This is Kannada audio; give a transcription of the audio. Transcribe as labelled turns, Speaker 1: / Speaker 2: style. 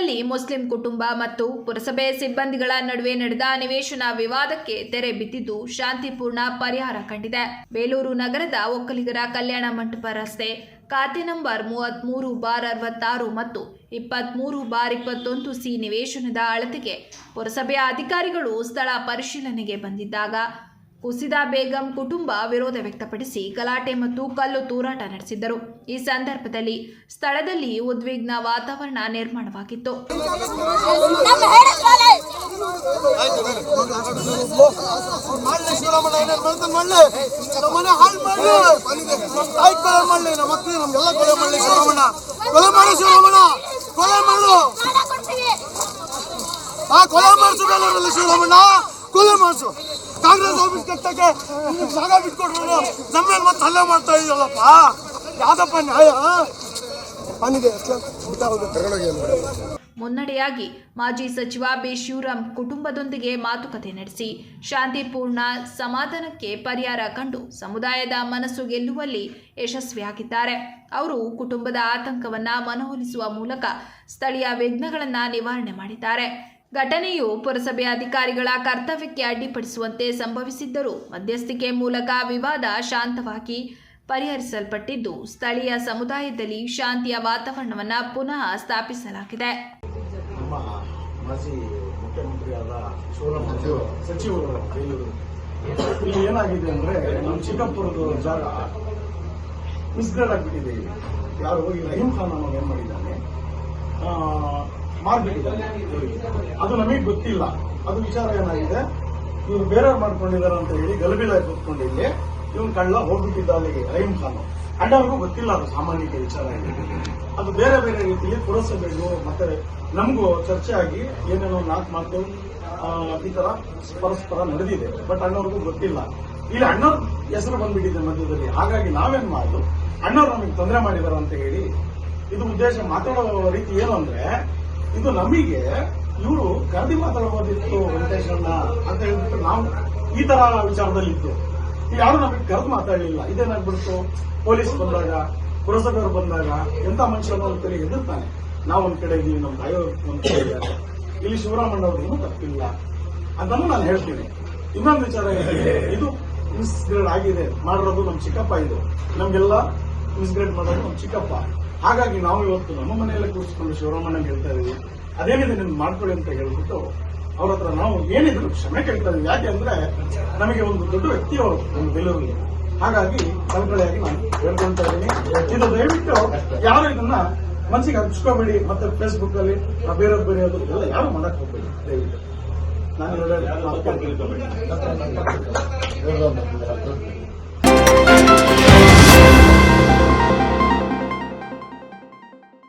Speaker 1: ಬೇಲೂರಿನಲ್ಲಿ ಮುಸ್ಲಿಂ ಕುಟುಂಬ ಮತ್ತು ಪುರಸಭೆ ಸಿಬ್ಬಂದಿಗಳ ನಡುವೆ ನಡೆದ ನಿವೇಶನ ವಿವಾದಕ್ಕೆ ತೆರೆ ಬಿದ್ದಿದ್ದು ಶಾಂತಿಪೂರ್ಣ ಪರಿಹಾರ ಕಂಡಿದೆ. ಬೇಲೂರು ನಗರದ ಒಕ್ಕಲಿಗರ ಕಲ್ಯಾಣ ಮಂಟಪ ರಸ್ತೆ ಖಾತೆ ನಂಬರ್ ಮೂವತ್ತ್ಮೂರು ಬಾರ್ ಅರವತ್ತಾರು ಮತ್ತು ಇಪ್ಪತ್ತ್ಮೂರು ಬಾರ್ ಇಪ್ಪತ್ತೊಂದು ಸಿ ನಿವೇಶನದ ಅಳತೆಗೆ ಪುರಸಭೆಯ ಅಧಿಕಾರಿಗಳು ಸ್ಥಳ ಪರಿಶೀಲನೆಗೆ ಬಂದಿದ್ದಾಗ ಕುಸಿದ ಬೇಗಂ ಕುಟುಂಬ ವಿರೋಧ ವ್ಯಕ್ತಪಡಿಸಿ ಗಲಾಟೆ ಮತ್ತು ಕಲ್ಲು ತೂರಾಟ ನಡೆಸಿದ್ದರು. ಈ ಸಂದರ್ಭದಲ್ಲಿ ಸ್ಥಳದಲ್ಲಿ ಉದ್ವಿಗ್ನ ವಾತಾವರಣ ನಿರ್ಮಾಣವಾಗಿತ್ತು.
Speaker 2: ಕೊಲೆ ಮಾಡಿಸು ಕಾಂಗ್ರೆಸ್ ಆಫೀಸ್ ಕಟ್ಟಕ್ಕೆ ಜಾಗ ಬಿಟ್ಕೊಟ್ರು ನಮ್ಮ ಮೇಲೆ ಮತ್ತೆ ಹಲ್ಲೆ ಮಾಡ್ತಾ ಇದೆಯಲ್ಲಪ್ಪ? ಯಾವ್ದಪ್ಪ ನ್ಯಾಯ?
Speaker 1: ಮುನ್ನಡೆಯಾಗಿ ಮಾಜಿ ಸಚಿವ ಬಿ ಶಿವರಾಮ್ ಕುಟುಂಬದೊಂದಿಗೆ ಮಾತುಕತೆ ನಡೆಸಿ ಶಾಂತಿಪೂರ್ಣ ಸಮಾಧಾನಕ್ಕೆ ಪರಿಹಾರ ಕಂಡು ಸಮುದಾಯದ ಮನಸ್ಸು ಗೆಲ್ಲುವಲ್ಲಿ ಯಶಸ್ವಿಯಾಗಿದ್ದಾರೆ. ಅವರು ಕುಟುಂಬದ ಆತಂಕವನ್ನ ಮನವೊಲಿಸುವ ಮೂಲಕ ಸ್ಥಳೀಯ ವಿಘ್ನಗಳನ್ನು ನಿವಾರಣೆ ಮಾಡಿದ್ದಾರೆ. ಘಟನೆಯು ಪುರಸಭೆ ಅಧಿಕಾರಿಗಳ ಕರ್ತವ್ಯಕ್ಕೆ ಅಡ್ಡಿಪಡಿಸುವಂತೆ ಸಂಭವಿಸಿದ್ದರೂ ಮಧ್ಯಸ್ಥಿಕೆ ಮೂಲಕ ವಿವಾದ ಶಾಂತವಾಗಿ ಪರಿಹರಿಸಲ್ಪಟ್ಟಿದ್ದು, ಸ್ಥಳೀಯ ಸಮುದಾಯದಲ್ಲಿ ಶಾಂತಿಯ ವಾತಾವರಣವನ್ನು ಪುನಃ ಸ್ಥಾಪಿಸಲಾಗಿದೆ.
Speaker 3: ಇಲ್ಲಿ ಏನಾಗಿದೆ ಅಂದ್ರೆ ಆಗಿಬಿಟ್ಟಿದೆ ಯಾರು ಹೋಗಿ ರಹೀಂ ಖಾನ್ ಅನ್ನೋನು ಏನ್ ಮಾಡಿದ್ದಾನೆ? ಆ, ಅದು ನಮಗೆ ಗೊತ್ತಿಲ್ಲ. ಅದು ವಿಚಾರ ಏನಾಗಿದೆ? ಇವ್ರು ಬೇರೆಯವ್ರು ಮಾಡ್ಕೊಂಡಿದ್ದಾರೆ ಅಂತ ಹೇಳಿ ಗಲಭೆದಾಗಿ ಕೂತ್ಕೊಂಡು ಇಲ್ಲಿ ಇವನ್ ಕಳ್ಳ ಹೋಗ್ಬಿಟ್ಟಿದ್ದ ಅಲ್ಲಿಗೆ ರೈಮ್ ಖಾನ್ ಅಣ್ಣವ್ರಿಗೂ ಗೊತ್ತಿಲ್ಲ ಅದು ಸಾಮಾನ್ಯಕ್ಕೆ ವಿಚಾರ ಅದು ಬೇರೆ ಬೇರೆ ರೀತಿಯಲ್ಲಿ ಪುರಸಭೆಗೂ ಮತ್ತೆ ನಮಗೂ ಚರ್ಚೆ ಆಗಿ ಏನೇನೋ ನಾಲ್ಕು ಮಾತು ಈ ತರ ಪರಸ್ಪರ ನಡೆದಿದೆ. ಬಟ್ ಅಣ್ಣವ್ರಿಗೂ ಗೊತ್ತಿಲ್ಲ. ಇಲ್ಲಿ ಅಣ್ಣವ್ರ ಹೆಸರು ಬಂದ್ಬಿಟ್ಟಿದೆ ಮಧ್ಯದಲ್ಲಿ. ಹಾಗಾಗಿ ನಾವೇನ್ ಮಾಡುದು? ಅಣ್ಣವ್ರು ನಮಗೆ ತೊಂದರೆ ಮಾಡಿದಾರ ಅಂತ ಹೇಳಿ ಇದು ಉದ್ದೇಶ ಮಾತಾಡೋ ರೀತಿ ಏನು ಅಂದ್ರೆ ಇದು ನಮಗೆ ಇವರು ಕರೆದಿ ಮಾತಾಡಬಹುದಿತ್ತು ವೆಂಕಟೇಶಣ್ಣ ಅಂತ ಹೇಳ್ಬಿಟ್ಟು ನಾವು ಈ ತರ ವಿಚಾರದಲ್ಲಿ ಇತ್ತು ಯಾರು ನಮಗೆ ಕರೆದು ಮಾತಾಡಲಿಲ್ಲ. ಇದೇನಾಗ್ಬಿಡ್ತು? ಪೊಲೀಸ್ ಬಂದಾಗ, ಪುರಸಭೆಯವರು ಬಂದಾಗ ಎಂತ ಮನುಷ್ಯರು ಅಂತೇಳಿ ಎದುರ್ತಾನೆ ನಾವು ಒಂದ್ ಕಡೆ ಇದೀವಿ ನಮ್ಮ ತಾಯಿ ಒಂದ್ ಕಡೆ ಇದ್ದಾರೆ ಇಲ್ಲಿ ಶಿವರಾಮಣ್ಣ ಅವ್ರಿಗೂ ತಪ್ಪಿಲ್ಲ. ಅದನ್ನು ನಾನು ಹೇಳ್ತೀನಿ. ಇನ್ನೊಂದು ವಿಚಾರ ಇದೆ ಇದು ಮಿಸ್ಗ್ರೇಡ್ ಆಗಿದೆ. ಮಾಡಿರೋದು ನಮ್ಮ ಚಿಕ್ಕಪ್ಪ ಇದು. ನಮ್ಗೆಲ್ಲ ಮಿಸ್ಗ್ರೇಡ್ ಮಾಡೋದು ನಮ್ಮ ಚಿಕ್ಕಪ್ಪ. ಹಾಗಾಗಿ ನಾವು ಇವತ್ತು ನಮ್ಮ ಮನೆಯಲ್ಲೇ ಕೂರಿಸಿಕೊಂಡು ಶಿವರಾಮಣ್ಣ ಹೇಳ್ತಾ ಇದೀವಿ. ಅದೇನಿದೆ ನಿಮ್ಗೆ ಮಾಡ್ಕೊಳ್ಳಿ ಅಂತ ಹೇಳ್ಬಿಟ್ಟು ಅವ್ರ ಹತ್ರ ನಾವು ಏನಿದ್ರು ಕ್ಷಮೆ ಕೇಳ್ತಾ ಇದೀವಿ. ಯಾಕೆ ಅಂದ್ರೆ ನಮಗೆ ಒಂದು ದೊಡ್ಡ ವ್ಯಕ್ತಿ ಅವರು ಒಂದು ಬೆಲೂರಿಗೆ. ಹಾಗಾಗಿ ಕಳ್ಕೊಳ್ಳಿಯಾಗಿ ನಾನು ಹೇಳ್ಕೊಂತ ಇದ್ದೀನಿ ಇದು ದಯವಿಟ್ಟು ಯಾರು ಇದನ್ನ ಮನಸ್ಸಿಗೆ ಹಂಚ್ಕೋಬೇಡಿ. ಮತ್ತೆ ಫೇಸ್ಬುಕ್ ಅಲ್ಲಿ ಬೇರೆ ಬರೆಯೋದು ಎಲ್ಲ ಯಾರು ಮಾಡಕ್ ಹೋಗ್ಬೇಡಿ. ದಯವಿಟ್ಟು. ನಾನು.